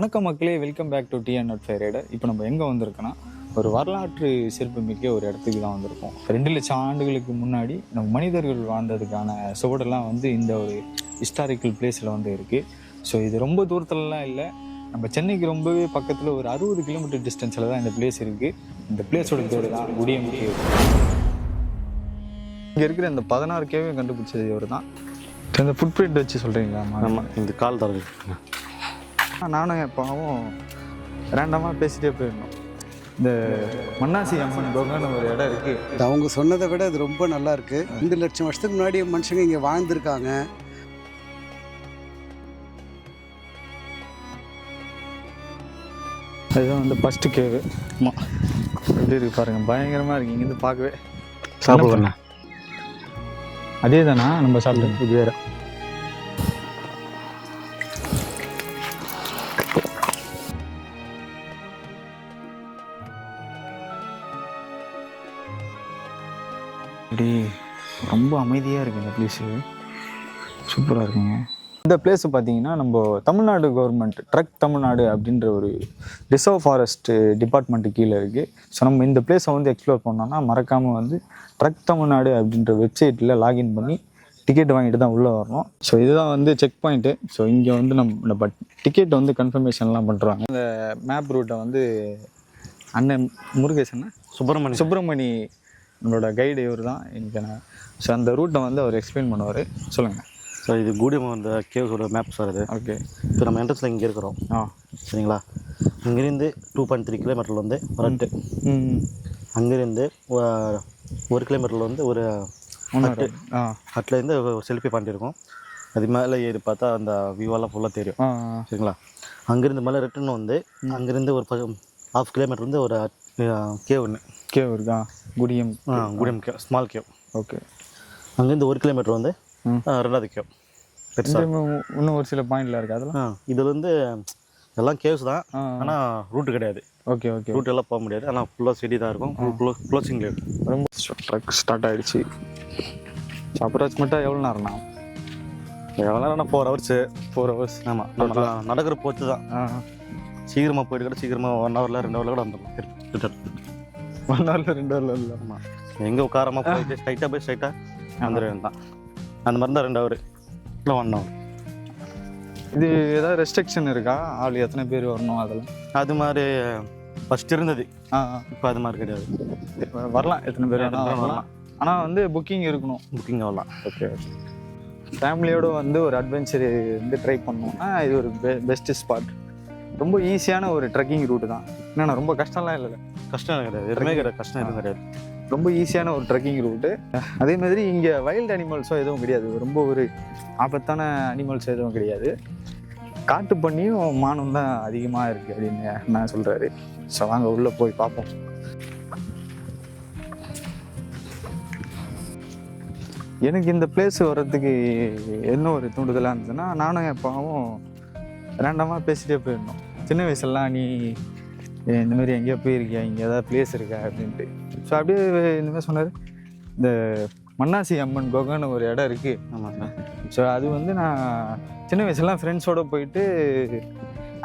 வணக்கம் மக்களே welcome back to T and nut rider இப்போ நம்ம எங்கே வந்திருக்கோன்னா ஒரு வரலாற்று சிறப்புமிக்க ஒரு இடத்துக்கு தான் வந்திருக்கோம். ரெண்டு லட்சம் ஆண்டுகளுக்கு முன்னாடி நம்ம மனிதர்கள் வாழ்ந்ததுக்கான சுவடெல்லாம் வந்து இந்த ஒரு ஹிஸ்டாரிக்கல் பிளேஸில் வந்து இருக்குது ஸோ இது ரொம்ப தூரத்துலலாம் இல்லை. நம்ம சென்னைக்கு ரொம்பவே பக்கத்தில் ஒரு அறுபது கிலோமீட்டர் டிஸ்டன்ஸில் தான் இந்த பிளேஸ் இருக்குது இந்த பிளேஸோட பேர் தான் குடியம் முடியும் இங்கே இருக்கிற இந்த பதினாறு கேவையும் கண்டுபிடிச்சது இவர் தான் இந்த ஃபுட் பிரிண்ட் வச்சு சொல்கிறீங்களா ஆமாம் இந்த கால் தரது நானும் எப்பாவும் ரேண்டமாக பேசிட்டே போயிருந்தோம் இந்த மன்னாசி அம்மன் கோகன்னு ஒரு இடம் இருக்கு. இது அவங்க சொன்னதை விட இது ரொம்ப நல்லா இருக்கு. ரெண்டு லட்சம் வருஷத்துக்கு முன்னாடி மனுஷங்க இங்க வாழ்ந்திருக்காங்க. அதுதான் வந்து ஃபஸ்ட்டு கேவு ஆமாம் எப்படி இருக்கு பாருங்க பயங்கரமாக இருக்கு. இங்கேருந்து பார்க்கவே. சாப்பிடுவேண்ணா அதே தானா நம்ம சாப்பிட்டு இது வேறு. அமைதியாக இருக்குது இந்த பிளேஸு சூப்பராக இருக்குங்க. இந்த பிளேஸ் பார்த்தீங்கன்னா நம்ம தமிழ்நாடு கவர்மெண்ட் ட்ரக் தமிழ்நாடு அப்படின்ற ஒரு ரிசர்வ் ஃபாரஸ்ட் டிபார்ட்மெண்ட்டு கீழே இருக்குது ஸோ நம்ம இந்த பிளேஸை வந்து எக்ஸ்ப்ளோர் பண்ணோம்னா மறக்காமல் வந்து ட்ரக் தமிழ்நாடு அப்படின்ற வெப்சைட்டில் லாகின் பண்ணி டிக்கெட் வாங்கிட்டு தான் உள்ளே வரணும். ஸோ இதுதான் வந்து செக் பாயிண்ட்டு ஸோ இங்கே வந்து நம்ம நம்ம டிக்கெட் வந்து கன்ஃபர்மேஷன்லாம் பண்ணுறாங்க இந்த மேப் ரூட்டை வந்து அண்ணன் முருகேசன் சுப்பிரமணியம் சுப்பிரமணி நம்மளோட கைடு இவர் தான் எனக்கு நான் ஸோ அந்த ரூட்டை வந்து அவர் எக்ஸ்பிளைன் பண்ணுவார். சொல்லுங்கள் சார் இது கூடியம் அந்த கேவ்ஸோட மேப் சார் இது. ஓகே இப்போ நம்ம என்ட்ரன்ஸில் இங்கே இருக்கிறோம். ஆ. சரிங்களா? இங்கேருந்து டூ பாயிண்ட் த்ரீ கிலோமீட்டரில் வந்து ரெண்டு ம். அங்கேருந்து ஒரு கிலோமீட்டரில் வந்து ஒரு ஆ. ஹட்லேருந்து செல்ஃபி பாயிண்ட் இருக்கும். அது மேலே ஏறி பார்த்தா அந்த வியூவெல்லாம் ஃபுல்லாக தெரியும். சரிங்களா? அங்கேருந்து மேலே ரிட்டர்ன் வந்து அங்கேருந்து ஒரு ஹாஃப் கிலோமீட்டர் வந்து ஒரு கேவ் ஒன்று கேவ் இருக்கா Kudiyam. Kudiyam cave small cave okay அங்கேருந்து ஒரு கிலோமீட்டர் வந்து ரெண்டாவது பெருசாக இன்னும் ஒரு சில பாயிண்ட்ல இருக்கு அதெல்லாம் ஆ இதில் வந்து எல்லாம் கேவ்ஸ் தான். ஆனால் ரூட்டு கிடையாது. ஓகே ஓகே ரூட் எல்லாம் போக முடியாது. ஆனால் ஃபுல்லாக செடி தான் இருக்கும். க்ளோஸ் க்ளோசிங் லேட் ரொம்ப ட்ரக் ஸ்டார்ட் ஆயிடுச்சு. அப்ராக்சிமேட்டாக எவ்வளோ நேரம்ண்ணா? எவ்வளோ நேரம் ஃபோர் ஹவர்ஸு ஃபோர் ஹவர்ஸ் ஆமாம் நம்ம நடக்கிற போச்சு தான். சீக்கிரமாக போயிட்டு கூட சீக்கிரமாக ஒன் ஹவரில் ரெண்டு ஹவரில் கூட ரிட்டர்ன் ஒன் ஹவரில் ரெண்டு ஹவரில் இல்லை. ஆமாம் எங்கே உட்காரமாக போயிட்டு ஸ்ட்ரைட்டாக போய் ஸ்ட்ரைட்டாக வந்துட தான் அந்த மாதிரி தான் ரெண்டு ஹவர் இல்லை ஒன் ஹவர் இது ஏதாவது ரெஸ்ட்ரிக்ஷன் இருக்கா? ஆள் எத்தனை பேர் வரணும் அதெல்லாம்? அது மாதிரி ஃபஸ்ட் இருந்தது. இப்போ அது மாதிரி கிடையாது. வரலாம். எத்தனை பேர் வரலாம். ஆனால் வந்து புக்கிங் இருக்கணும். புக்கிங் ஆகலாம் ஓகே ஓகே ஃபேமிலியோடு வந்து ஒரு அட்வென்ச்சர் வந்து ட்ரை பண்ணோம்னா இது ஒரு பெ பெஸ்ட்டு ஸ்பாட் ரொம்ப ஈஸியான ஒரு ட்ரெக்கிங் ரூட்டு தான். என்னென்னா ரொம்ப கஷ்டம்லாம் இல்லை கஷ்டம் கிடையாது. எதுவுமே கிடையாது. கஷ்டம் எதுவும் கிடையாது. ரொம்ப ஈஸியான ஒரு ட்ரெக்கிங் ரூட்டு அதே மாதிரி இங்கே வைல்டு அனிமல்ஸும் எதுவும் கிடையாது. ரொம்ப ஒரு ஆபத்தான அனிமல்ஸ் எதுவும் கிடையாது. காட்டு பண்ணியும் மானம் தான் அதிகமாக இருக்குது அப்படின்னு நான் சொல்கிறாரு ஸோ வாங்க உள்ளே போய் பார்ப்போம். எனக்கு இந்த பிளேஸ் வர்றதுக்கு என்ன ஒரு தூண்டுதலாக இருந்ததுன்னா நானும் எப்பாவும் ரேண்டமாக பேசிகிட்டே போயிருந்தோம். சின்ன வயசுலாம் நீ இந்த மாதிரி எங்கேயோ போயிருக்கியா? இங்கே ஏதாவது பிளேஸ் இருக்கா? அப்படின்ட்டு. ஸோ அப்படியே இந்த மாதிரி சொன்னார். இந்த மன்னாசி அம்மன் கோகன்னு ஒரு இடம் இருக்குது ஆமாம் சார் ஸோ அது வந்து நான் சின்ன வயசுலாம் ஃப்ரெண்ட்ஸோடு போயிட்டு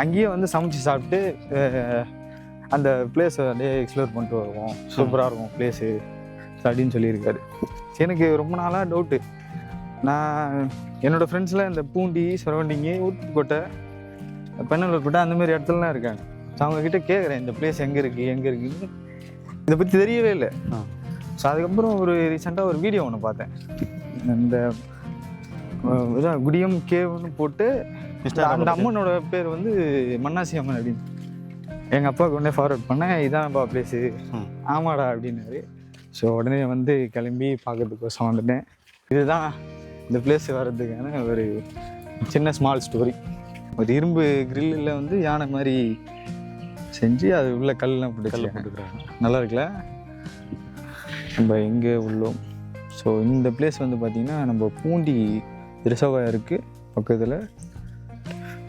அங்கேயே வந்து சமைச்சு சாப்பிட்டு அந்த பிளேஸை அப்படியே எக்ஸ்ப்ளோர் பண்ணிட்டு வருவோம். சூப்பராக இருக்கும் பிளேஸு அப்படின்னு சொல்லியிருக்காரு. எனக்கு ரொம்ப நாளாக டவுட்டு நான் என்னோடய ஃப்ரெண்ட்ஸில் இந்த பூண்டி சரௌண்டிங்கு ஊத்துக்கோட்டை பெண்ணலூர்பேட்டை அந்த மாதிரி இடத்துலலாம் இருக்காங்க. ஸோ அவங்கக்கிட்ட கேட்குறேன் இந்த பிளேஸ் எங்கே இருக்குது எங்கே இருக்குன்னு இதை பற்றி தெரியவே இல்லை. ஸோ அதுக்கப்புறம் ஒரு ரீசெண்டாக ஒரு வீடியோ ஒன்று பார்த்தேன். இந்த இதான் குடியம் கேவ்னு போட்டு அந்த- அந்த அம்மனோட பேர் வந்து மன்னாசி அம்மன் அப்படின்னு. எங்கள் அப்பாவுக்கு உடனே ஃபார்வர்ட் பண்ணேன் இதான்ப்பா பிளேஸு. ஆமாடா அப்படின்னாரு. ஸோ உடனே வந்து கிளம்பி பார்க்கறதுக்கோசம் வந்துட்டேன். இதுதான் இந்த பிளேஸ் வர்றதுக்கான ஒரு சின்ன ஸ்மால் ஸ்டோரி ஒரு இரும்பு கிரில்லில் வந்து யானை மாதிரி செஞ்சு அது உள்ள கல்லாம் கல்ல பிடிச்சி போட்டுக்கிறாங்க. நல்லா இருக்குல்ல? நம்ம எங்கே உள்ளோம்? ஸோ இந்த பிளேஸ் வந்து பார்த்திங்கன்னா நம்ம பூண்டி ரிசர்வாக இருக்குது பக்கத்தில்.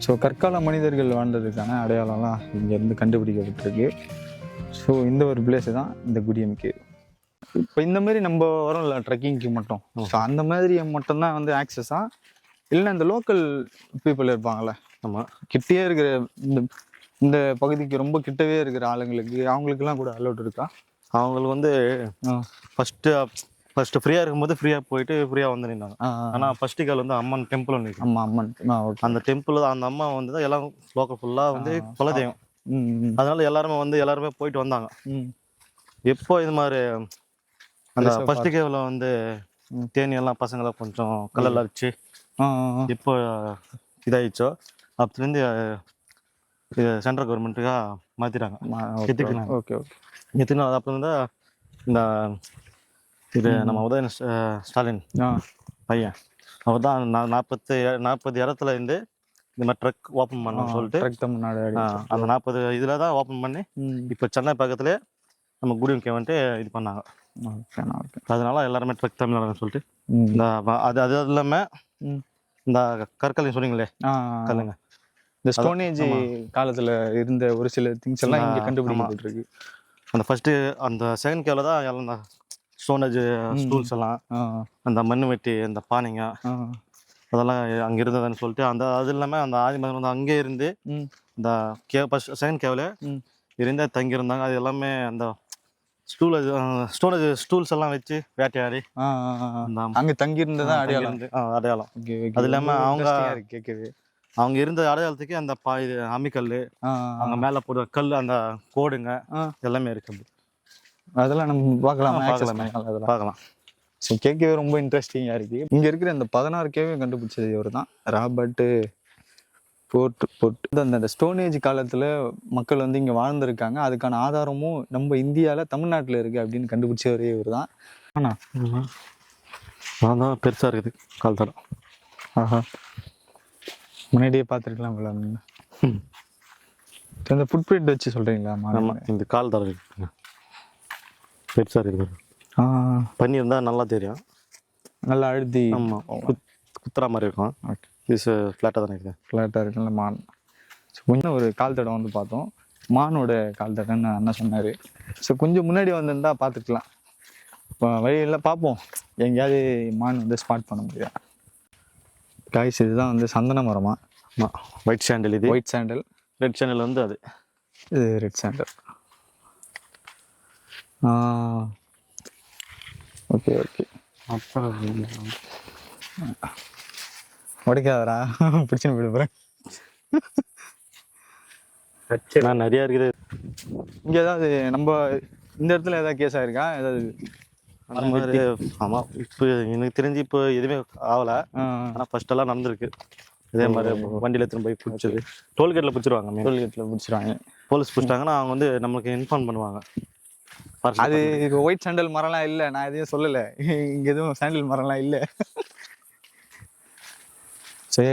ஸோ கற்கால மனிதர்கள் வாழ்ந்ததுக்கான அடையாளம்லாம் இங்கேருந்து கண்டுபிடிக்கப்பட்டிருக்கு. ஸோ இந்த ஒரு பிளேஸ் தான் இந்த குடியம் கேவ் இப்போ இந்த மாதிரி நம்ம வரோம்ல ட்ரெக்கிங்க்கு மட்டும். ஸோ அந்த மாதிரி மட்டும்தான் வந்து ஆக்சஸா இல்லைன்னா இந்த லோக்கல் பீப்புள் இருப்பாங்கள்ல ஆமாம் கிட்டயே இருக்கிற இந்த இந்த பகுதிக்கு ரொம்ப கிட்டவே இருக்கிற ஆளுங்களுக்கு அவங்களுக்குலாம் கூட அலோட் இருக்கா? அவங்களுக்கு வந்து ஃபஸ்ட்டு ஃபஸ்ட்டு ஃப்ரீயாக இருக்கும்போது ஃப்ரீயாக போயிட்டு ஃப்ரீயாக வந்து நின்னாங்க. ஆனால் ஃபஸ்ட்டு கால் வந்து அம்மன் டெம்பிள் ஒன்று ஆமா அம்மன். அந்த டெம்பிள் அந்த அம்மா வந்து தான் எல்லாம் லோக்கல் ஃபுல்லாக வந்து குலதெய்வம். அதனால எல்லாருமே வந்து எல்லாருமே போயிட்டு வந்தாங்க. எப்போ இது மாதிரி அந்த ஃபர்ஸ்ட் கேவில் வந்து. தேனி எல்லாம் பசங்களை கொஞ்சம் கல்லெல்லாம் ஆ. எப்போ இதாயிடுச்சோ? அப்பத்துலேருந்து இது சென்ட்ரல் கவர்மெண்ட்டுக்காக மாற்றிட்டாங்க மா- ஓகே. ஓகே ஓகே எத்தனை அப்போ வந்து இந்த இது நம்ம ஸ்ட- ஸ்டாலின் பையன். அவர் தான் நாற்பத்து நாற்பது இடத்துல இருந்து இந்த மாதிரி ட்ரக் ஓப்பன் பண்ணணும்னு சொல்லிட்டு ட்ரக் தமிழ்நாடு ஆ, அந்த நாற்பது இதில் தான் ஓப்பன் பண்ணி இப்போ சென்னை பக்கத்துலேயே நம்ம குடியும்கே வந்துட்டு இது பண்ணாங்க. அதனால எல்லாருமே ட்ரக் தமிழ்நாடுன்னு சொல்லிட்டு இந்த அது அது இல்லாமல். இந்த கற்கல்னு சொன்னீங்களே கல்லுங்க. இந்த ஸ்டோனேஜ் காலத்துல இருந்த ஒரு சில திங்ஸ் எல்லாம் இங்க கண்டுபிடிக்கப்பட்டிருக்கு அந்த ஃபர்ஸ்ட் அந்த செகண்ட் கேவில் தான் எல்லாம் ஸ்டோனேஜ் ஸ்டூல்ஸ் எல்லாம் அந்த மண் வெட்டி அந்த பானைங்க அதெல்லாம் அங்கே இருந்ததுன்னு சொல்லிட்டு அந்த அது இல்லாமல் அந்த ஆதி மதம் வந்து அங்கே இருந்து இந்த கே ஃபர்ஸ்ட் செகண்ட் கேவில் இருந்தே தங்கியிருந்தாங்க. அது எல்லாமே அந்த ஸ்டூல் ஸ்டோனேஜ் ஸ்டூல்ஸ் எல்லாம் வச்சு வேட்டையாடி அங்க தங்கி இருந்ததா அடையாளம். அடையாளம். அது இல்லாம அவங்க- கேக்குது. அவங்க இருந்த அடையாளத்துக்கு அந்த பா இது அம்மிக்கல் அவங்க மேலே போடுற கல் அந்த கோடுங்க. எல்லாமே இருக்கு அப்படி. அதெல்லாம் நம்ம பார்க்கலாம்? பார்க்கலாமே. அதெல்லாம். பார்க்கலாம். ஸோ கேட்கவே ரொம்ப இன்ட்ரெஸ்டிங்காக இருக்கு. இங்க இருக்கிற இந்த பதினாறு கேவே கண்டுபிடிச்சது இவர் தான். Robert Foote Foote. அந்த அந்த ஸ்டோனேஜ் காலத்துல மக்கள் வந்து இங்க வாழ்ந்திருக்காங்க. அதுக்கான ஆதாரமும் நம்ம இந்தியால தமிழ்நாட்டுல இருக்கு அப்படின்னு கண்டுபிடிச்சவரே இவர் தான். ஆனா அதான் பெருசாக இருக்குது. கால் தடம் ஆஹா. முன்னாடியே பார்த்துருக்கலாம் போல. இந்த ஃபுட் பிரிண்ட் வச்சு சொல்றீங்களா? மாடு? ஆமாம் இந்த கால் இருக்குங்க. பெருசாக இருக்குது ஆ. பண்ணியிருந்தா நல்லா தெரியும். நல்லா அழுத்தி ஆமாம் குத் குத்துற மாதிரி இருக்கும். ஓகே இது ஃப்ளாட்டாக தானே இருக்குது? ஃப்ளாட்டாக இருக்குல்ல மான். ஸோ கொஞ்சம் ஒரு கால் தடம் வந்து பார்த்தோம். மானோட கால் தடம்னு அண்ணன் சொன்னார். ஸோ கொஞ்சம் முன்னாடி வந்திருந்தா பார்த்துக்கலாம். இப்போ வழியில் பார்ப்போம். எங்கேயாவது மான் வந்து ஸ்பாட் பண்ண முடியும் காய்ஸ் இதுதான் வந்து சந்தன மரமா? ஆமாம் ஒயிட் சாண்டில் இது? ஒயிட் சாண்டல் ரெட் சாண்டில் வந்து அது. இது ரெட் சாண்டல் ஓகே ஓகே அப்புறம் உடைக்காதரா பிடிச்சுன்னு நான் நிறையா இருக்குது. இங்கே ஏதாவது நம்ம இந்த இடத்துல ஏதாவது கேஸ் ஆயிருக்கா? ஏதாவது அந்த மாதிரி ஆமாம் இப்போ எனக்கு தெரிஞ்சு இப்போ எதுவுமே ஆகலை. ஆனால் ஃபர்ஸ்ட் எல்லாம் நடந்திருக்கு. இதே மாதிரி வண்டியில் எடுத்துன்னு போய் பிடிச்சது. டோல்கேட்டில் பிடிச்சிருவாங்க டோல்கேட்டில் பிடிச்சிருவாங்க. போலீஸ் பிடிச்சிட்டாங்கன்னா அவங்க வந்து நம்மளுக்கு இன்ஃபார்ம் பண்ணுவாங்க. அது ஒயிட் சாண்டல் மரம்லாம் இல்லை. நான் எதையும் சொல்லலை. இங்கே எதுவும் சாண்டல் மரம்லாம் இல்லை. சரி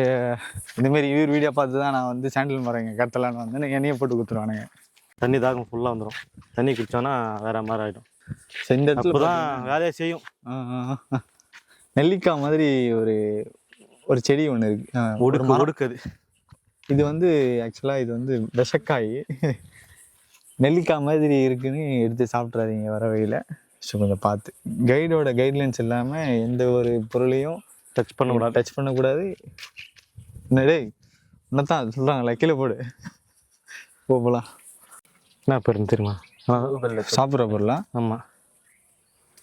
இந்த மாதிரி இவர் வீடியோ பார்த்து தான் நான் வந்து சாண்டல் மரம் இங்கே கடத்தலான்னு வந்தேன் எண்ணெயை போட்டு கொடுத்துருவானுங்க. தண்ணி தாகம் ஃபுல்லாக வந்துடும் தண்ணி குடிச்சோன்னா வேற மாதிரி ஆகிடும் இந்த இடத்துல வேலையை செய்யும். நெல்லிக்காய் மாதிரி ஒரு ஒரு செடி ஒன்று இருக்கு. ஒடுக்கு. ஒடுக்குது இது வந்து ஆக்சுவலாக இது வந்து விஷக்காய். நெல்லிக்காய் மாதிரி இருக்குன்னு எடுத்து சாப்பிட்றாதீங்க வர வழியில். ஸோ கொஞ்சம் பார்த்து. கைடோட கைட்லைன்ஸ் இல்லாமல் எந்த ஒரு பொருளையும் டச் பண்ண கூடாது டச் பண்ணக்கூடாது. என்ன டேய் என்னத்தான் சொல்கிறாங்களே கீழே போடு. போகலாம் என்ன பேருன்னு தெரியுமா சாப்பிட்ற பொருளா? ஆமாம்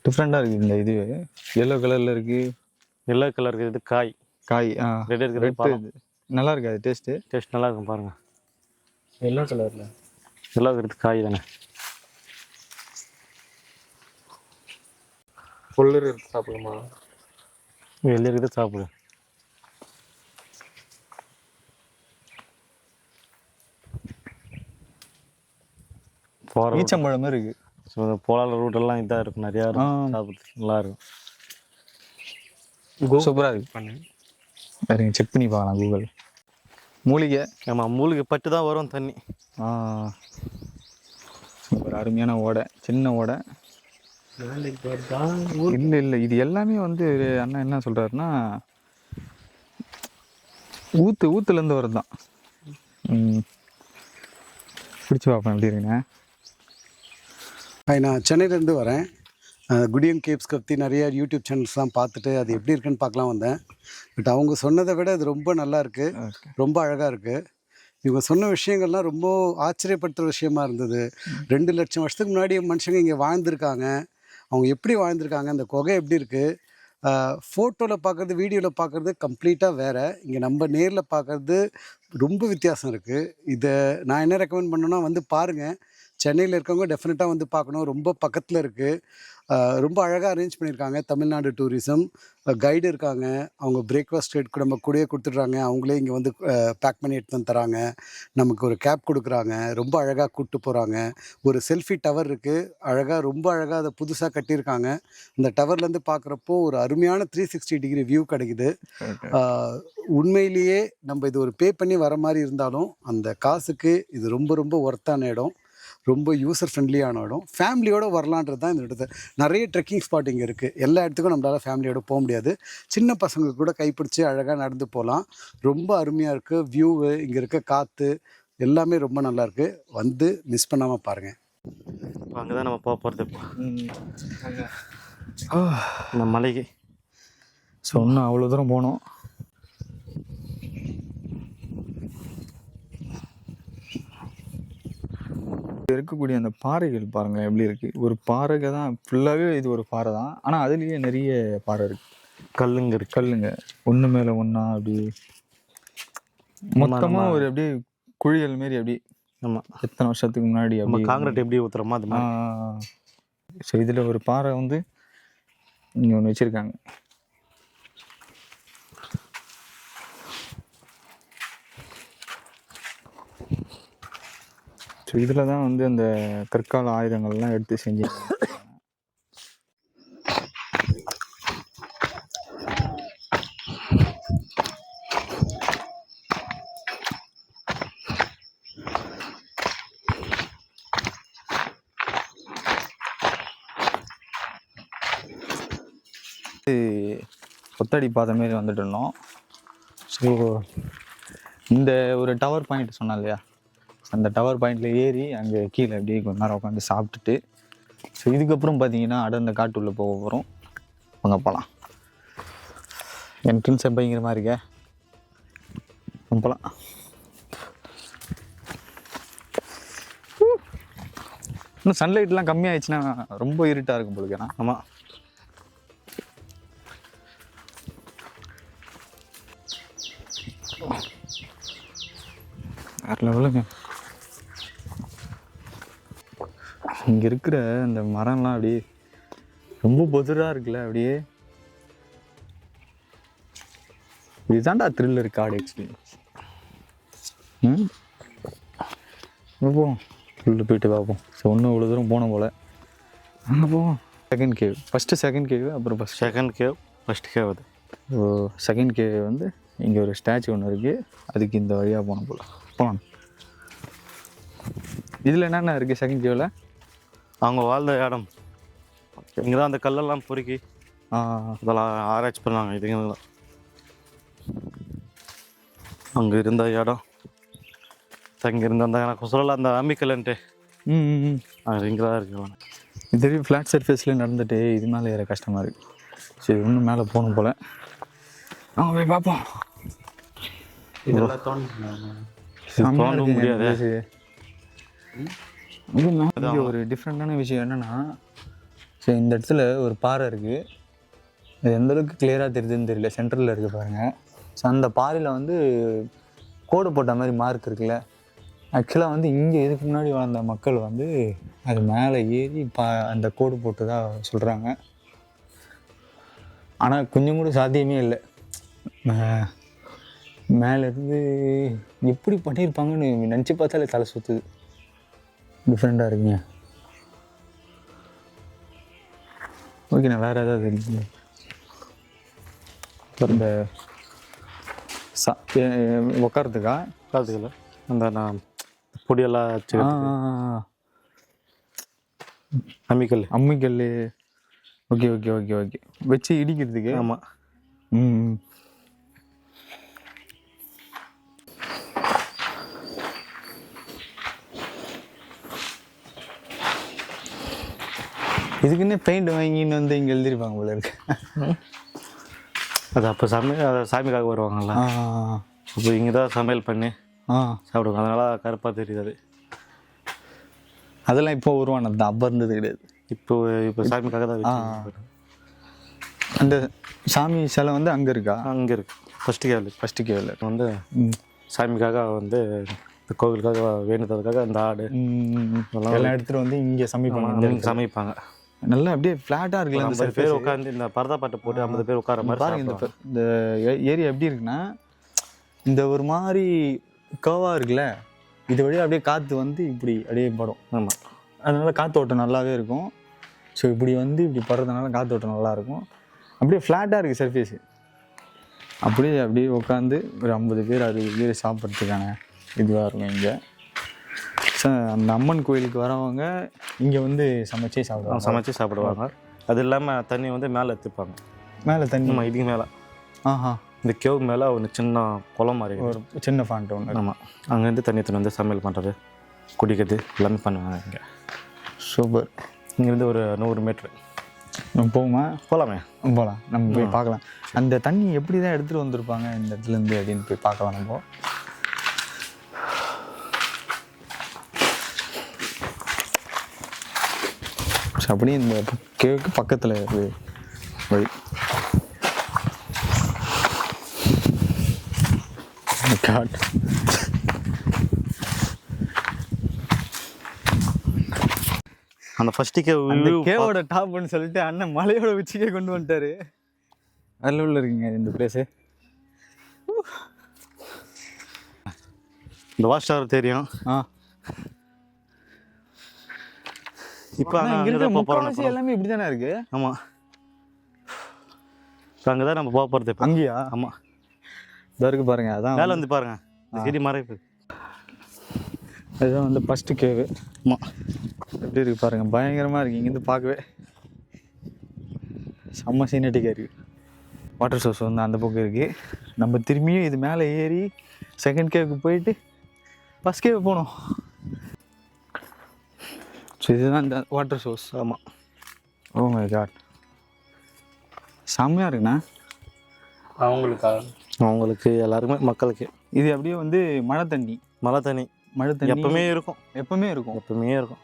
டிஃப்ரெண்ட்டாக இருக்குது இந்த இது. எல்லோ கலரில் இருக்குது எல்லோ கலர் இருக்குது காய். காய் ஆ. ரெட் இருக்கிறது ரெட் நல்லா இருக்கு அது டேஸ்ட்டு டேஸ்ட் நல்லா இருக்கும் பாருங்க. எல்லோ கலரில் எல்லோ இருக்கிறது காய் தானே. புல்லு சாப்பிடுமா? எல்லோ இருக்குது சாப்பிடு. போகிற ஈச்சம்பழம் மாதிரி இருக்குது ஸோ போலால ரூட்டெல்லாம் இதாக இருக்கும். நிறையா. இருக்கும். சாப்பிட்றதுக்கு நல்லா இருக்கும். சூப்பராக இருக்கு. சரிங்க செக் பண்ணி பார்க்கலாம் கூகுள் மூலிகை. ஆமாம் மூலிகை பட்டு தான் வரும் தண்ணி. ஆ. ஒரு அருமையான ஓடை சின்ன ஓடை. இல்லை இல்லை இது எல்லாமே வந்து அண்ணா என்ன சொல்றாருன்னா ஊத்து ஊத்துலேருந்து வருது தான் ம். பிடிச்சி பார்ப்பேன் எப்படி இருக்குங்க ஹாய் நான் சென்னையிலேருந்து வரேன். அஹ், குடியன் கேப்ஸ் பற்றி நிறைய யூடியூப் சேனல்ஸ்லாம் பார்த்துட்டு அது எப்படி இருக்குன்னு பார்க்கலாம் வந்தேன். பட் அவங்க சொன்னதை விட அது ரொம்ப நல்லா இருக்கு. ஓகே. ரொம்ப அழகாக இருக்குது இவங்க சொன்ன விஷயங்கள்லாம் ரொம்ப ஆச்சரியப்படுத்துகிற விஷயமா இருந்தது. ரெண்டு லட்சம் வருஷத்துக்கு முன்னாடி மனுஷங்க இங்கே வாழ்ந்திருக்காங்க. அவங்க எப்படி வாழ்ந்திருக்காங்க அந்த குகை எப்படி இருக்குது ஃபோட்டோவில் பார்க்குறது வீடியோவில் பார்க்குறது கம்ப்ளீட்டாக வேறு. இங்கே நம்ம நேரில் பார்க்குறது ரொம்ப வித்தியாசம் இருக்குது இதை நான் என்ன ரெக்கமெண்ட் பண்ணேன்னா வந்து பாருங்கள் சென்னையில் இருக்கவங்க டெஃபினட்டாக வந்து பார்க்கணும். ரொம்ப பக்கத்தில் இருக்குது ரொம்ப அழகாக அரேஞ்ச் பண்ணியிருக்காங்க. தமிழ்நாடு டூரிசம் கைடு இருக்காங்க. அவங்க பிரேக்ஃபாஸ்ட் எடுக்க நம்ம கூடயே கொடுத்துட்றாங்க. அவங்களே இங்கே வந்து பேக் பண்ணி எடுத்து வந்து தராங்க. நமக்கு ஒரு கேப் கொடுக்குறாங்க. ரொம்ப அழகாக கூப்பிட்டு போகிறாங்க ஒரு செல்ஃபி டவர் இருக்குது அழகாக ரொம்ப அழகாக அதை புதுசாக கட்டியிருக்காங்க. இந்த டவர்லேருந்து பார்க்குறப்போ ஒரு அருமையான த்ரீ சிக்ஸ்டி டிகிரி வியூ கிடைக்குது. உண்மையிலேயே நம்ம இது ஒரு பே பண்ணி வர மாதிரி இருந்தாலும் அந்த காசுக்கு இது ரொம்ப ரொம்ப ஒர்த்தான இடம். ரொம்ப யூசர் ஃப்ரெண்ட்லியான இடம் ஃபேமிலியோடு வரலான்றது தான் இந்த இடத்த நிறைய ட்ரெக்கிங் ஸ்பாட் இங்கே இருக்குது எல்லா இடத்துக்கும் நம்மளால் ஃபேமிலியோட போக முடியாது. சின்ன பசங்க கூட கைப்பிடிச்சி அழகாக நடந்து போகலாம். ரொம்ப அருமையாக இருக்குது வியூவு இங்கே இருக்க காற்று எல்லாமே ரொம்ப நல்லா இருக்கு. வந்து மிஸ் பண்ணாமல் பாருங்கள் அங்கே தான் நம்ம போக போகிறது இந்த மலைக்கு. ஸோ இன்னும் அவ்வளோ தூரம் போனோம் இருக்கக்கூடிய அந்த பாறைகள் பாருங்களேன் எப்படி இருக்கு? ஒரு பாறைக்கு தான் ஃபுல்லாகவே இது ஒரு பாறை தான். ஆனால் அதுலேயே நிறைய பாறை இருக்கு. கல்லுங்க இருக்கு. கல்லுங்க. ஒன்று மேலே ஒன்றா அப்படி மொத்தமாக ஒரு அப்படியே குழிகள் மாரி அப்படி ஆமாம் எத்தனை வருஷத்துக்கு முன்னாடி நம்ம காங்கிரீட் எப்படி ஊற்றுறோமோ அது மாதிரி ஸோ இதில் ஒரு பாறை வந்து இங்கே ஒன்று வச்சுருக்காங்க. ஸோ இதில் தான் வந்து அந்த கற்கால ஆயுதங்கள்லாம் எடுத்து செஞ்சு ஒத்தடி பாதை மாரி வந்துட்டு இருந்தோம். ஸோ இந்த ஒரு டவர் பாயிண்ட் சொன்னேன் இல்லையா? அந்த டவர் பாயிண்டில் ஏறி அங்கே கீழே அப்படியே கொஞ்ச நேரம் உட்காந்து சாப்பிட்டுட்டு ஸோ இதுக்கப்புறம் பார்த்தீங்கன்னா அடர்ந்த காட்டுள்ள போக போகிறோம் அங்கே போகலாம் என்ட்ரன்ஸ் எப்படிங்கிற மாதிரி இருக்க? போகலாம் இன்னும் சன்லைட்லாம் கம்மியாயிடுச்சுன்னா ரொம்ப இருட்டாக இருக்கும் போலுக்கேண்ணா ஆமாம் வேறு லெவலுங்க இங்கே இருக்கிற அந்த மரம்லாம் அப்படியே ரொம்ப பொதுராக இருக்குல்ல அப்படியே. இதுதான்டா த்ரில்லர் கார்டு எக்ஸ்பீரியன்ஸ் ம்? போவோம் உள்ள போயிட்டு பார்ப்போம் ஸோ இன்னும் இவ்வளோ தூரம் போனோம் போல். அங்கே போவோம் second cave first second cave அப்புறம் first second cave first cave அது. ஸோ செகண்ட் கேவ் வந்து இங்கே ஒரு ஸ்டாச்சு ஒன்று இருக்குது அதுக்கு இந்த வழியாக போகணும் போல். போகலாம் இதில் என்னென்ன இருக்குது செகண்ட் கேவில் அவங்க வாழ்ந்த இடம். இங்கே தான் அந்த கல்லெல்லாம் பொறுக்கி அதெல்லாம் ஆராய்ச்சி பண்ணாங்க இதுங்க அங்கே இருந்த இடம். தங்கி இருந்த அந்த எனக்கு சொல்லலாம் அந்த அம்மிக்கல்ன்ட்டு ம் ம், ம். அது இங்கே தான் இருக்கு இது ஃப்ளாட் சர்ஃபேஸில் நடந்துட்டு இது மேலே ஏற கஷ்டமாக இருக்குது சரி இன்னும் மேலே போகணும் போல். ஆ போய் பார்ப்போம். இதெல்லாம் தோண்டி செம்மையா தோண்ட இருக்குங்க முடியாது. place. இது ஒரு டிஃப்ரெண்ட்டான விஷயம் என்னன்னா சரி இந்த இடத்துல ஒரு பாறை இருக்குது இது எந்த அளவுக்கு கிளியராக தெரியுதுன்னு தெரியல. சென்டரில் இருக்குது பாருங்க. ஸோ அந்த பாறையில் வந்து கோடு போட்ட மாதிரி மார்க் இருக்குல்ல. ஆக்சுவலாக வந்து இங்கே இதுக்கு முன்னாடி வாழ்ந்த மக்கள் வந்து அது மேலே ஏறி பா அந்த கோடு போட்டதா சொல்கிறாங்க ஆனால் கொஞ்சம் கூட சாத்தியமே இல்லை. மேலேருந்து எப்படி பண்ணியிருப்பாங்கன்னு நினச்சி பார்த்தாலே தலை சுற்றுது டிஃப்ரெண்ட்டாக இருக்குங்க. ஓகேண்ணா வேறு ஏதாவது இந்த சா உட்காரத்துக்கா பார்த்துக்கல அந்த நான் பொடியெல்லாம். அம்மிக்கல் அம்மிக்கல் ஓகே ஓகே ஓகே ஓகே வச்சு இடிக்கிறதுக்கு? ஆமாம் ம். இதுக்குன்னே பெயிண்ட் வாங்கின்னு வந்து இங்கே எழுதிருப்பாங்க போல இருக்கு. அது அப்போ சாமி அது சாமிக்காக வருவாங்கல்ல. ஆ. அப்போ இங்கே தான் சமையல் பண்ணி ஆ. சாப்பிடுவாங்க. அதனால கருப்பாக தெரியுது அது. அதெல்லாம் இப்போ உருவானது தான் அப்போ இருந்தது கிடையாது. இப்போ இப்போ சாமிக்காக தான் அந்த சாமி சிலை வந்து அங்கே இருக்கா? அங்கே இருக்கு. ஃபஸ்ட்டு கேள்வி ஃபஸ்ட்டு கேவில் வந்து சாமிக்காக வந்து இந்த கோவிலுக்காக வேண்டுதலுக்காக இந்த ஆடு எல்லாம் எடுத்துட்டு வந்து இங்கே சமைப்பாங்க. சமைப்பாங்க. நல்லா அப்படியே ஃப்ளாட்டாக இருக்குல்ல அந்த ஐம்பது பேர் உட்காந்து இந்த பரதா பாட்டை போட்டு ஐம்பது பேர் உட்கார மாதிரி பாருங்க இந்த இந்த ஏரியா எப்படி இருக்குன்னா இந்த ஒரு மாதிரி கர்வாக இருக்குல்ல இது வழியாக அப்படியே காற்று வந்து இப்படி அப்படியே படும். ஆமா. அதனால காற்றோட்டம் நல்லாவே இருக்கும். ஸோ இப்படி வந்து இப்படி படுறதுனால காற்றோட்டம் நல்லா இருக்கும். அப்படியே ஃப்ளாட்டாக இருக்குது சர்ஃபேஸு அப்படியே அப்படியே உட்காந்து ஒரு ஐம்பது பேர் அறுபது பேர் சாப்பிட்றதுக்கான இதுவாக இருக்கும் இங்கே. அந்த அம்மன் கோயிலுக்கு வரவங்க இங்கே வந்து சமைச்சே சாப்பிடுவாங்க. சமைச்சு சாப்பிடுவாங்க. அது இல்லாமல் தண்ணி வந்து மேலே எடுத்துப்பாங்க மேலே தண்ணி? நம்ம இதுக்கு மேலே. ஆஹா. இந்த கேவ் மேலே ஒரு சின்ன குளம் மாதிரி. ஒரு சின்ன ஃபாண்ட் ஒன்று ஆமாம் அங்கேருந்து தண்ணி எடுத்துன்னு வந்து சமையல் பண்ணுறது குடிக்கிறது எல்லாமே பண்ணுவாங்க இங்கே. சூப்பர். இங்கேருந்து ஒரு நூறு மீட்ரு நம்ம போகுமா போகலாமே போகலாம் நம்ம போய் பார்க்கலாம். அந்த தண்ணி எப்படி தான் எடுத்துகிட்டு வந்திருப்பாங்க இந்த இடத்துலேருந்து அப்படின்னு போய் பார்க்கலாம் நம்ம. அப்படியே இந்த கேவுக்கு பக்கத்தில் இருக்குது வழி காட் அந்த ஃபஸ்ட்டு கேவ் அந்த கேவோட டாப்னு சொல்லிட்டு அண்ணன் மலையோட உச்சிக்கே கொண்டு வந்துட்டாரு. அதில் உள்ள இருக்குங்க இந்த பிளேஸு இந்த வாஷ் டவர் தெரியும். ஆ. இப்போ அங்கே முக்காவாசி எல்லாமே இப்படி தானே இருக்கு ஆமாம் இப்போ அங்கே தான் நம்ம போக போகிறது இப்போ. அங்கேயா? ஆமாம் இதோ இருக்கு பாருங்க அதான் மேலே வந்து பாருங்க. இந்த செடி மறைப்பு அதுதான் வந்து ஃபஸ்ட்டு கேவு ஆமாம் எப்படி இருக்கு பாருங்க பயங்கரமாக இருக்கு. இங்கேருந்து பார்க்கவே செம்ம சீனட்டிக்காக இருக்கு. வாட்டர் சோர்ஸ் வந்து அந்த பக்கம் இருக்கு. நம்ம திரும்பியும் இது மேலே ஏறி செகண்ட் கேவுக்கு போயிட்டு ஃபஸ்ட் கேவ் ஸோ இதுதான் இந்த வாட்டர் சோர்ஸ் ஆமாம் ஓ மை காட் செம்மையாக இருக்குண்ணா. அவங்களுக்கா அவங்களுக்கு எல்லாருக்குமே மக்களுக்கு. இது அப்படியே வந்து மழை தண்ணி. மழை தண்ணி. மழை தண்ணி. எப்பவுமே இருக்கும். எப்பவுமே இருக்கும். எப்பவுமே இருக்கும்.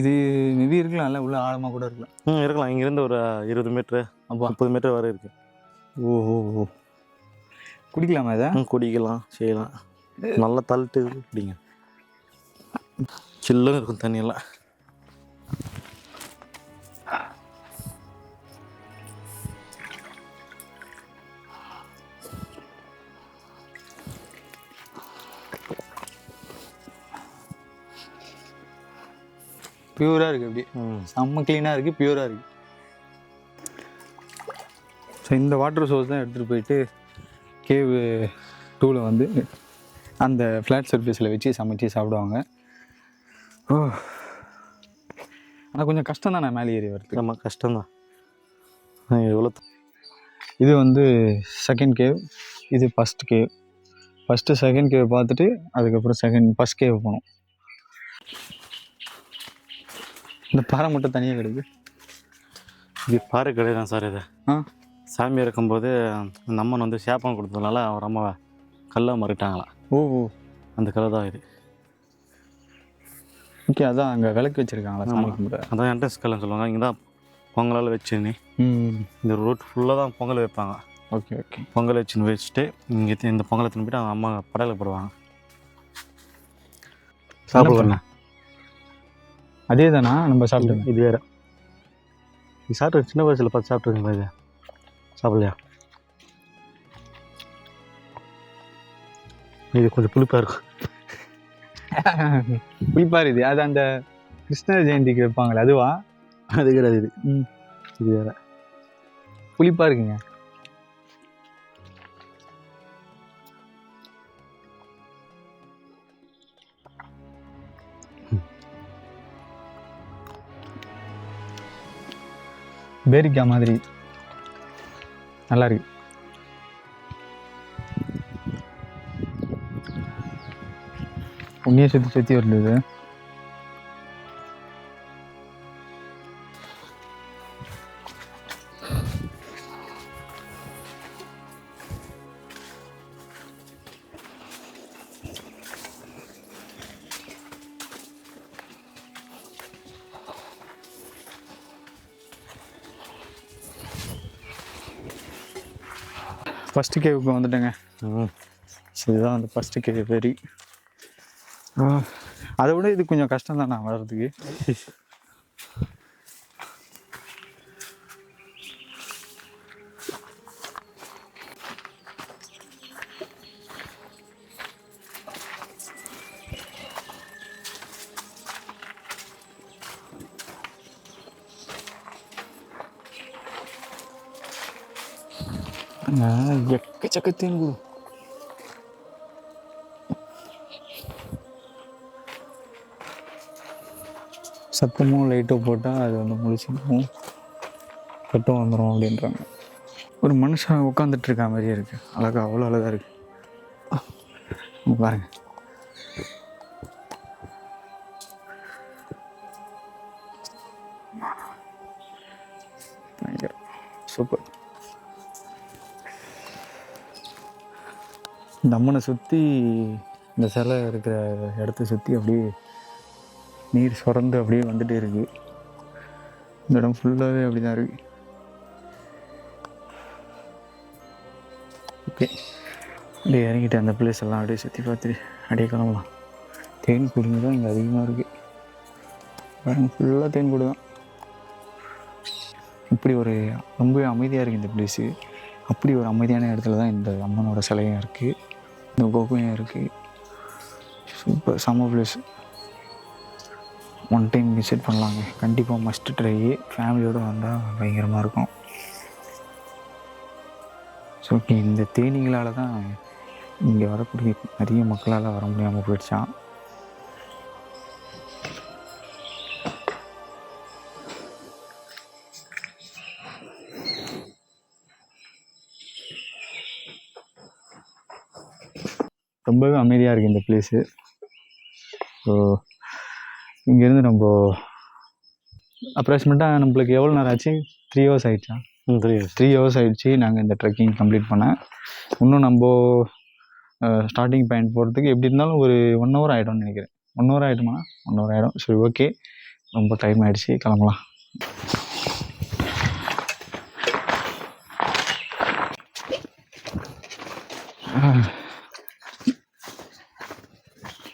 இது மேபி இருக்கலாம்ல உள்ள ஆழமாக கூட இருக்கலாம். ம் இருக்கலாம். இங்கேருந்து ஒரு இருபது மீட்ரு அப்பா. முப்பது மீட்டர் வரை இருக்கு. ஓ ஓ ஓ குடிக்கலாமா இதை? குடிக்கலாம் செய்யலாம். நல்லா தள்ளிட்டு குடிங்க. சில்லுன்னு இருக்கும் தண்ணியெல்லாம். பியூராக இருக்குது அப்படி ம். செம்ம க்ளீனாக இருக்குது பியூராக இருக்குது ஸோ இந்த வாட்டர் சோர்ஸ் தான் எடுத்துகிட்டு போயிட்டு கேவ் டூவில் வந்து அந்த ஃப்ளாட் சர்ஃபேஸில் வச்சு சமைச்சு சாப்பிடுவாங்க. ஓ ஆனால் கொஞ்சம் கஷ்டம் தான் மேலே ஏறி வரதுக்கு? நம்ம கஷ்டம்தான். எவ்வளோ இது வந்து செகண்ட் கேவ் இது first cave first second cave பார்த்துட்டு அதுக்கப்புறம் செகண்ட் ஃபஸ்ட் கேவ் போனோம் இந்த பாறை மட்டும் தனியாக கிடக்கு. இது பாறை கிடையாது சார் இது. ஆ? சாமி இருக்கும்போது அந்த அம்மன் வந்து சேப்பம் கொடுத்ததுனால அவர் அம்மாவை கல்லை மறிட்டாங்களாம். ஓ ஓ. அந்த கல் தான் இது. ஓகே அதான் அங்கே விளக்கு வச்சுருக்காங்களா சாமி கும்பிட? அதான் என்ட்ரன்ஸ் கல்லுன்னு சொல்லுவாங்க. இங்கே தான் பொங்கலால் வச்சுன்னு. ம். இந்த ரோட் ஃபுல்லாக தான் பொங்கல் வைப்பாங்க. Okay okay. பொங்கல் வச்சுன்னு வச்சுட்டு இங்கே இந்த பொங்கலை திரும்பிட்டு அவங்க அம்மா படையில போடுவாங்க. சாப்பிடுவாங்க அதே தானா நம்ம சாப்பிட்டோம் இது வேற. இது சாப்பிட்டு சின்ன வயசில் பார்த்து சாப்பிட்டுருங்களா இது? சாப்பிடலையா? இது கொஞ்சம் புளிப்பாக இருக்கும். புளிப்பாரு இது. அது அந்த கிருஷ்ணர் ஜெயந்திக்கு வைப்பாங்களே அதுவா? அது கிடையாது இது. ம். இது வேற. புளிப்பா இருக்குங்க பேரிக்காய் மாதிரி. நல்லா இருக்கு. உன்னையே சுற்றி சுற்றி வருது ஃபஸ்ட்டு கேவுக்கு வந்துட்டேங்க. இதுதான் அந்த ஃபஸ்ட்டு கேவ் வெரி அதை விட இது கொஞ்சம் கஷ்டம் தான் நான் வர்றதுக்கு எக்கச்சக்கத்தேன் குரு சத்தமும் லைட்டும் போட்டால் அது வந்து முழிச்சிக்கும் கட்டும் வந்துடும் அப்படின்றாங்க. ஒரு மனுஷன் உட்காந்துட்டு இருக்க மாதிரியே இருக்குது அழகா அவ்வளோ அழகாக இருக்குது இங்க பாருங்க. சூப்பர். இந்த அம்மனை சுற்றி இந்த சிலை இருக்கிற இடத்த சுற்றி அப்படியே நீர் சுரந்து அப்படியே வந்துட்டு இருக்கு. இந்த இடம் ஃபுல்லாகவே அப்படி தான் இருக்கு. ஓகே அப்படியே இறங்கிட்டு அந்த பிளேஸ் எல்லாம் அப்படியே சுற்றி பார்த்துட்டு அப்படியே கிளம்பலாம். தேன் கூடுங்க தான் இங்கே அதிகமாக இருக்குது ஃபுல்லாக தேன் கூடு தான். இப்படி ஒரு ரொம்ப அமைதியாக இருக்குது இந்த பிளேஸு அப்படி ஒரு அமைதியான இடத்துல தான் இந்த அம்மனோட சிலையும் இருக்குது இந்த கோகுலையும் இருக்குது சூப்பர் சம பிளேஸ் ஒன் டைம் விசிட் பண்ணலாங்க. கண்டிப்பாக மஸ்ட் ட்ரை ஃபேமிலியோடு வந்தால் பயங்கரமாக இருக்கும். ஸோ இந்த தேனிகளால் தான் இங்கே வரக்கூடிய நிறைய மக்களால் வர முடியாமல் போயிடுச்சான் ரொம்பவே அமைதியாக இருக்குது இந்த பிளேஸு ஸோ இங்கேருந்து நம்ம அப்ராக்சிமேட்டாக நம்மளுக்கு எவ்வளோ நேரம் ஆச்சு? த்ரீ ஹவர்ஸ் ஆயிடுச்சா? ம் தெரியும் த்ரீ ஹவர்ஸ் ஆயிடுச்சு. நாங்கள் இந்த ட்ரெக்கிங் கம்ப்ளீட் பண்ண. இன்னும் நம்ம ஸ்டார்டிங் பாயிண்ட் போகிறதுக்கு எப்படி இருந்தாலும் ஒரு ஒன் ஹவர் ஆகிடும்னு நினைக்கிறேன். ஒன் ஹவர் ஆகிடுமா ஒன் ஹவர் ஆகிடும் சரி ஓகே ரொம்ப டைம் ஆயிடுச்சு. கிளம்பலாம்.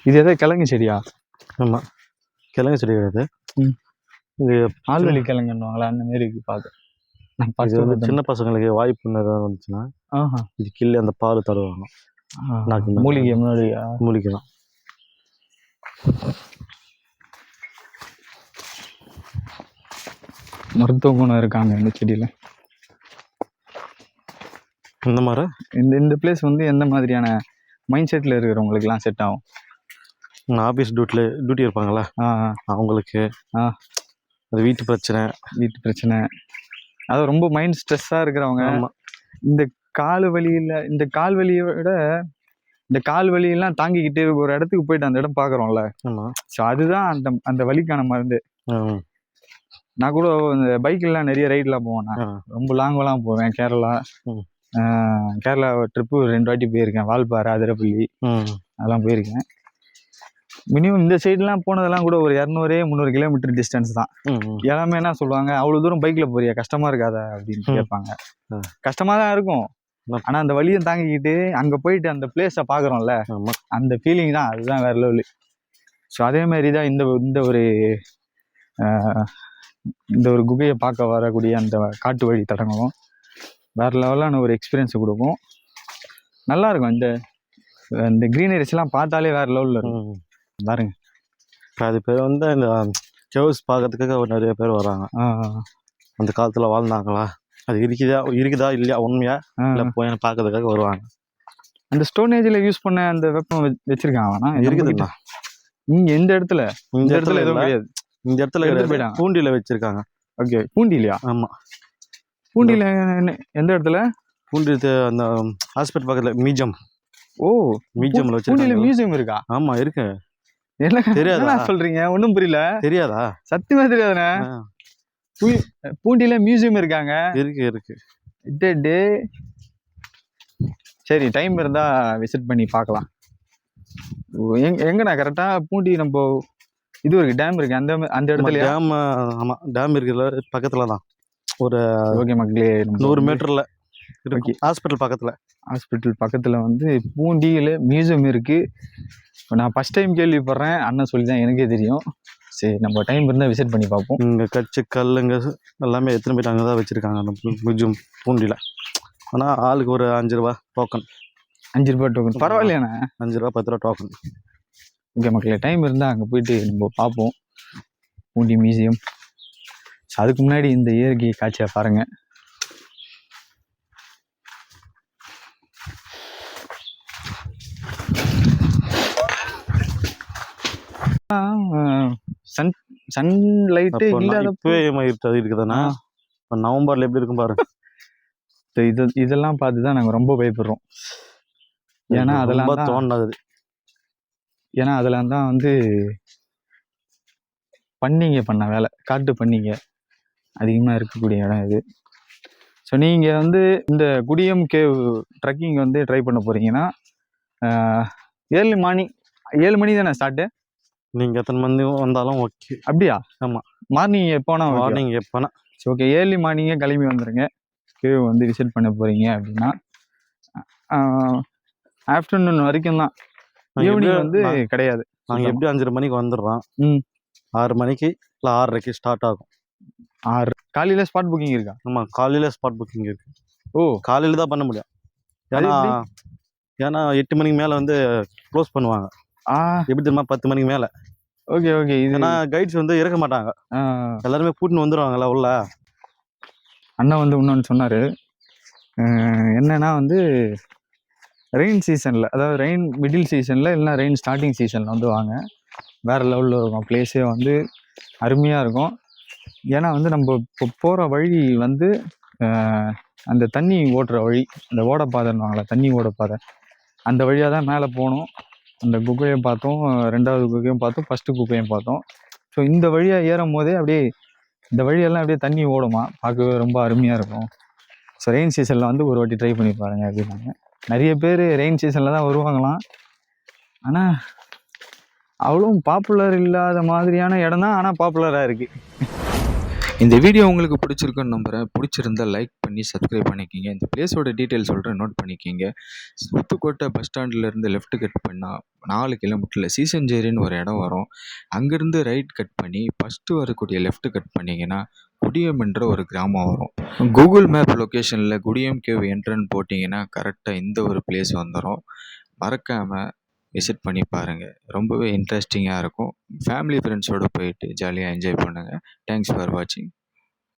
இது எதாவது கிழங்கு செடியா? ஆமாம் கிழங்கு செடி கிடையாது. இது ஆள்வெளி கிழங்குன்னுவாங்களா அந்த மாரி இருக்கு பார்க்க இது வந்து சின்ன பசங்களுக்கு வாய்ப்பு வந்துச்சுன்னா இது கிள்ளி அந்த பால் தருவாங்க நாக்கு மேல. மூலிகை மூலிக்கலாம் மருத்துவ குணம் இருக்காங்க இந்த செடியில். இந்த மாதிரி? இந்த இந்த பிளேஸ் வந்து எந்த மாதிரியான மைண்ட் செட்டில் இருக்கிறவங்களுக்குலாம் செட் ஆகும்? ஆஃபீஸ் டியூட்டியில் டியூட்டி இருப்பாங்களா அவங்களுக்கு. அது வீட்டு பிரச்சனை. வீட்டு பிரச்சனை. அது ரொம்ப மைண்ட் ஸ்ட்ரெஸ்ஸாக இருக்கிறவங்க இந்த கால் வலியில் இந்த கால் வலியை விட இந்த கால் வலியெல்லாம் தாங்கிக்கிட்டு ஒரு இடத்துக்கு போயிட்டு அந்த இடம் பார்க்குறோம்ல ஸோ அதுதான் அந்த அந்த வலிக்கான மருந்து. நான் கூட இந்த பைக்கில்லாம் நிறைய ரைட்லாம் போவேன். ரொம்ப லாங்கெல்லாம் போவேன் கேரளா. கேரளா ட்ரிப்பு ரெண்டு வாட்டி போயிருக்கேன் வால்பாறை அதிரப்பள்ளி. அதெல்லாம் போயிருக்கேன். மினிமம் இந்த சைடுலாம் போனதெல்லாம் கூட ஒரு இரநூறு முந்நூறு கிலோமீட்டர் டிஸ்டன்ஸ் தான். எல்லாமே என்ன சொல்லுவாங்க? அவ்வளவு தூரம் பைக்ல போறியா? கஷ்டமா இருக்காதா அப்படின்னு. கேட்பாங்க. கஷ்டமா தான் இருக்கும். ஆனா அந்த வலியை தாங்கிக்கிட்டு அங்க போயிட்டு அந்த பிளேஸை பாக்குறோம்ல அந்த ஃபீலிங் தான். அதுதான் வேற லெவலு ஸோ அதே மாதிரி தான் இந்த இந்த ஒரு இந்த ஒரு குகையை பார்க்க வரக்கூடிய அந்த காட்டு வழி தடங்களும் வேற லெவலான ஒரு எக்ஸ்பீரியன்ஸை கொடுக்கும். நல்லா இருக்கும். இந்த இந்த க்ரீனரிஸ்லாம் பார்த்தாலே வேற லெவலில் இருக்கும். பாருங்க. அது பேர் வந்து இந்த கேவ்ஸ் பார்க்கறதுக்காக நிறைய பேர் வராங்க. அந்த காலத்துல வாழ்ந்தாங்களா? அது இருக்குதா இருக்குதா இல்லையா உண்மையா. இல்லை போய் பார்க்கறதுக்காக வருவாங்க. அந்த ஸ்டோன் ஏஜ்ல யூஸ் பண்ண அந்த வெப்பம் வச்சிருக்காங்க இருக்குதுண்ணா. இங்க எந்த இடத்துல? இந்த இடத்துல எதுவும். கிடையாது. இந்த இடத்துல கிடையாது. பூண்டியில வச்சிருக்காங்க. ஓகே பூண்டிலையா ஆமா. பூண்டியில என்ன- எந்த இடத்துல? பூண்டி அந்த ஹாஸ்பிட்டல் பக்கத்துல மியூசியம் ஓ மியூசியம்ல பூண்டியில வச்சிருக்காங்க. மியூசியம் இருக்கா? ஆமா இருக்கு. தெரியாதா? சொல்றீங்க? ஒண்ணும் புரியல. தெரியாதா? சத்தியமா தெரியாதுண்ணே. பூண்டியில மியூசியம் இருக்காங்க. இருக்கு இருக்கு. டே டே சரி டைம் இருந்தா விசிட் பண்ணி பார்க்கலாம். ஓ, எங்க எங்கண்ணா? கரெக்டா பூண்டி நம்ம இது இருக்கு டேம் இருக்கு. அந்த அந்த இடத்துலயா? டேம் ஆமா. டேம் இருக்குல்ல பக்கத்துல தான் ஒரு ஓகே மக்களே நூறு மீட்டர்ல இருக்கு. ஹாஸ்பிட்டல் பக்கத்தில். ஹாஸ்பிட்டல் பக்கத்தில் வந்து பூண்டியில் மியூசியம் இருக்குது இப்போ நான் ஃபஸ்ட் டைம் கேள்விப்படுறேன். அண்ணன் சொல்லி தான் எனக்கே தெரியும். சரி நம்ம டைம் இருந்தால் விசிட் பண்ணி பார்ப்போம். இங்கே கட்சி கல்லுங்க எல்லாமே எத்தனை போயிட்டு அங்கே தான் வச்சுருக்காங்க அந்த மியூசியம் பூண்டியில். ஆனால் ஆளுக்கு ஒரு அஞ்சு ரூபா டோக்கன் அஞ்சு ரூபாய் டோக்கன் பரவாயில்லையாண்ணா அஞ்சு ரூபா பத்து ரூபா டோக்கன் ஓகே மக்களே டைம் இருந்தால் அங்கே போயிட்டு நம்ம பார்ப்போம். பூண்டி மியூசியம் ஸோ அதுக்கு முன்னாடி இந்த இயற்கை காட்சியை பாருங்கள் சன் சன்லைட்டே அப்போ நான் இல்லாத இப்பவே மயிர் அது இருக்குதாண்ணா ஆ. இப்போ நவம்பர்ல எப்படி இருக்கும் பாரு. இது இதெல்லாம் பார்த்து தான் நாங்கள் ரொம்ப பயப்படுறோம். ஏன்னா அதெல்லாம் தோணுது ஏன்னா அதெல்லாம் தான் வந்து பண்ணிங்க பண்ண வேலை. காட்டு பண்ணிங்க. அதிகமாக இருக்கக்கூடிய இடம் இது. ஸோ நீங்கள் வந்து இந்த குடியம் கேவ் ட்ரெக்கிங் வந்து ட்ரை பண்ண போகிறீங்கன்னா ஏர்லி மார்னிங் ஏழு மணி தானே ஸ்டார்ட்டு நீங்க எத்தனை மணி வந்தாலும் ஓகே அப்படியா? ஆமா. மார்னிங் எப்போனா மார்னிங் எப்போனா. ஓகே ஏர்லி மார்னிங்கே கிளம்பி வந்துடுங்க கேவ் வந்து விசிட் பண்ண போகிறீங்க அப்படின்னா. ஆஃப்டர்நூன் வரைக்கும் தான். ஈவினிங் வந்து கிடையாது. நாங்கள் எப்படி அஞ்சரை மணிக்கு வந்துடுறோம். ம். ஆறு மணிக்கு இல்லை ஆறரைக்கு ஸ்டார்ட் ஆகும். ஆறு. காலையில் ஸ்பாட் புக்கிங் இருக்கா? ஆமாம் காலையில ஸ்பாட் புக்கிங் இருக்கு. ஓ. காலையில தான் பண்ண முடியும். ஏன்னா? ஏன்னா எட்டு மணிக்கு மேலே வந்து க்ளோஸ் பண்ணுவாங்க. எப்படி தெரியுமா? பத்து மணிக்கு மேலே. ஓகே ஓகே இது ஏன்னா கைட்ஸ் வந்து இருக்க மாட்டாங்க. எல்லாருமே கூட்டின்னு வந்துடுவாங்கல்ல உள்ள. அண்ணா வந்து இன்னொன்று சொன்னார். என்னன்னா வந்து ரெயின் சீசனில் அதாவது ரெயின் மிடில் சீசனில் இல்லைனா ரெயின் ஸ்டார்டிங் சீசனில் வந்து வாங்க. வேறு லெவலில் இருக்கும். பிளேஸே வந்து அருமையாக இருக்கும். ஏன்னா வந்து நம்ம இப்போ போகிற வழி வந்து அந்த தண்ணி ஓட்டுற வழி அந்த ஓடப்பாதைன்னுவாங்களே தண்ணி ஓடப்பாதை. அந்த வழியாக தான் மேலே போகணும். அந்த குகையை பார்த்தோம் ரெண்டாவது குகையும் பார்த்தோம் ஃபஸ்ட்டு குகையும் பார்த்தோம். ஸோ இந்த வழியாக ஏறும் போதே அப்படியே இந்த வழியெல்லாம் அப்படியே தண்ணி ஓடுமா? பார்க்கவே ரொம்ப அருமையாக இருக்கும். ஸோ ரெயின் சீசனில் வந்து ஒரு வாட்டி ட்ரை பண்ணி பாருங்க அப்படின்னாங்க நிறைய பேர் ரெயின் சீசனில் தான் வருவாங்களாம். ஆனால் அவ்வளோ பாப்புலர் இல்லாத மாதிரியான இடம் தான் ஆனால் பாப்புலராக இருக்குது இந்த வீடியோ உங்களுக்கு பிடிச்சிருக்குன்னு நம்புகிறேன் பிடிச்சிருந்தா லைக் பண்ணி சப்ஸ்கிரைப் பண்ணிக்கிங்க. இந்த பிளேஸோட டீட்டெயில் சொல்கிறேன் நோட் பண்ணிக்கிங்க. ஊத்துக்கோட்டை பஸ் ஸ்டாண்ட்லேருந்து லெஃப்ட் கட் பண்ணால் நாலு கிலோமீட்டரில் சீசஞ்சேரின்னு ஒரு இடம் வரும். அங்கேருந்து ரைட் கட் பண்ணி ஃபஸ்ட்டு வரக்கூடிய லெஃப்ட் கட் பண்ணிங்கன்னா குடியம் என்ற ஒரு கிராமம் வரும். கூகுள் மேப் லொக்கேஷனில் குடியம் கேவ் என்ட்ரன் போட்டிங்கன்னா கரெக்டாக இந்த ஒரு பிளேஸ் வந்துடும் மறக்காமல் விசிட் பண்ணி பாருங்கள் ரொம்பவே இன்ட்ரெஸ்டிங்காக இருக்கும். ஃபேமிலி ஃப்ரெண்ட்ஸோடு போயிட்டு ஜாலியாக என்ஜாய் பண்ணுங்கள் தேங்க்ஸ் ஃபார் வாட்சிங்